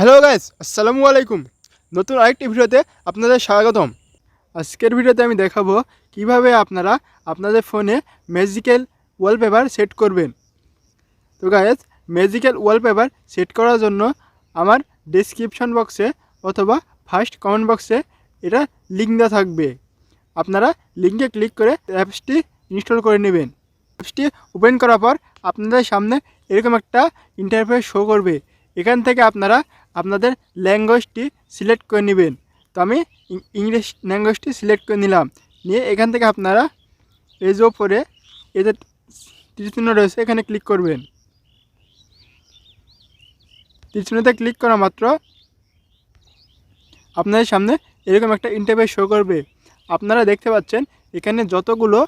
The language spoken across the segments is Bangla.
হ্যালো গাইস আসসালামু আলাইকুম নতুন আরেকটি ভিডিওতে আপনাদের স্বাগতম। আজকের ভিডিওতে আমি দেখাবো কীভাবে আপনারা আপনাদের ফোনে ম্যাজিক্যাল ওয়ালপেপার সেট করবেন। তো গাইস ম্যাজিক্যাল ওয়ালপেপার সেট করার জন্য আমার ডেসক্রিপশন বক্সে অথবা ফার্স্ট কমেন্ট বক্সে এটা লিঙ্ক দেওয়া থাকবে। আপনারা লিঙ্কে ক্লিক করে অ্যাপসটি ইনস্টল করে নেবেন। অ্যাপসটি ওপেন করার পর আপনাদের সামনে এরকম একটা ইন্টারফেস শো করবে। এখান থেকে আপনারা আপনাদের ল্যাঙ্গুয়েজটি সিলেক্ট করে নেবেন। তো আমি ইংলিশ ল্যাঙ্গুয়েজটি সিলেক্ট করে নিলাম। নিয়ে এখান থেকে আপনারা যে ওপরে এদের তীরচিহ্ন রয়েছে, এখানে ক্লিক করবেন। তীরচিহ্নতে ক্লিক করা মাত্র আপনাদের সামনে এরকম একটা ইন্টারফেস শো করবে। আপনারা দেখতে পাচ্ছেন, এখানে যতগুলো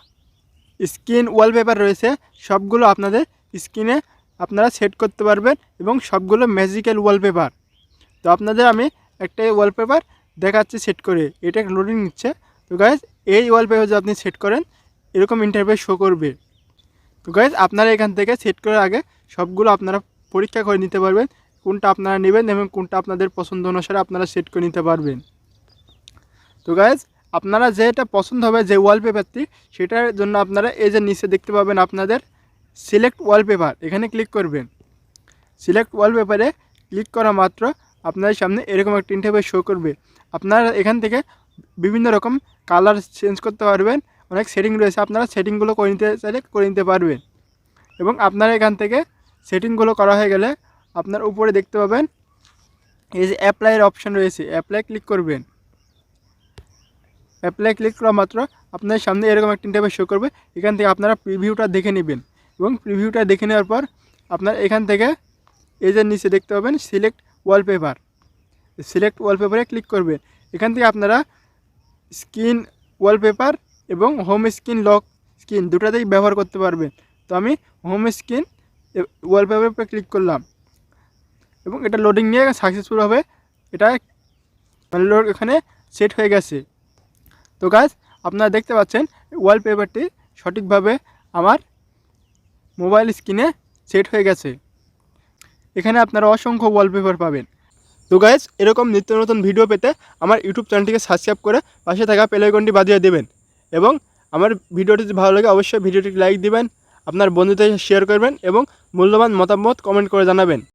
স্ক্রিন ওয়ালপেপার রয়েছে, সবগুলো আপনাদের স্ক্রিনে আপনারা সেট করতে পারবেন এবং সবগুলো ম্যাজিক্যাল ওয়ালপেপার তো আপনাদের আমি একটা ওয়ালপেপার দেখাচ্ছি সেট করে, এটা লোডিং নিচ্ছে। তো গাইজ এই ওয়ালপেপার যদি আপনি সেট করেন, এরকম ইন্টারভিউ শো করবে। তো গাইজ আপনারা এখান থেকে সেট করার আগে সবগুলো আপনারা পরীক্ষা করে নিতে পারবেন, কোনটা আপনারা নেবেন এবং কোনটা আপনাদের পছন্দ অনুসারে আপনারা সেট করে নিতে পারবেন। তো গাইজ আপনারা যেটা পছন্দ হবে যে ওয়ালপেপারটি সেটার জন্য আপনারা এই যে নিচে দেখতে পাবেন আপনাদের সিলেক্ট ওয়ালপেপার এখানে ক্লিক করবেন। সিলেক্ট ওয়ালপেপারে ক্লিক করা মাত্র আপনার সামনে এরকম একটা ইন্টারফেস শো করবে। আপনারা এখান থেকে বিভিন্ন রকম কালার চেঞ্জ করতে পারবেন। অনেক সেটিং রয়েছে, আপনারা সেটিংগুলো করে নিতে চাইলে করে নিতে পারবেন। এবং আপনারা এখান থেকে সেটিংগুলো করা হয়ে গেলে আপনার উপরে দেখতে পাবেন, এই যে অ্যাপ্লাইয়ের অপশন রয়েছে অ্যাপ্লাই ক্লিক করবেন। অ্যাপ্লাই ক্লিক করা মাত্র আপনার সামনে এরকম একটা ইন্টারফেস শো করবে। এখান থেকে আপনারা প্রিভিউটা দেখে নেবেন। এবং প্রিভিউটা দেখে নেওয়ার পর আপনার এখান থেকে এই যে নিচে দেখতে পাবেন সিলেক্ট ওয়ালপেপার সিলেক্ট ওয়ালপেপারে ক্লিক করবেন। এখান থেকে আপনারা স্ক্রিন ওয়ালপেপার এবং হোম স্ক্রিন লক স্ক্রিন দুটাতেই ব্যবহার করতে পারবেন। তো আমি হোম স্ক্রিন ওয়ালপেপারে ক্লিক করলাম এবং এটা লোডিং নিয়ে সাকসেসফুল হবে। এটা মানে লোড এখানে সেট হয়ে গেছে। তো গাছ আপনারা দেখতে পাচ্ছেন ওয়ালপেপারটি সঠিকভাবে আমার মোবাইল স্ক্রিনে সেট হয়ে গেছে। এখানে আপনারা অসংখ্য ওয়ালপেপার পাবেন। তো গাইজ এরকম নিত্য নতুন ভিডিও পেতে আমার ইউটিউব চ্যানেলটিকে সাবস্ক্রাইব করে পাশে থাকা প্লেআইকনটি বাজিয়ে দেবেন এবং আমার ভিডিওটি যদি ভালো লাগে, অবশ্যই ভিডিওটি লাইক দিবেন, আপনার বন্ধুদের শেয়ার করবেন এবং মূল্যবান মতামত কমেন্ট করে জানাবেন।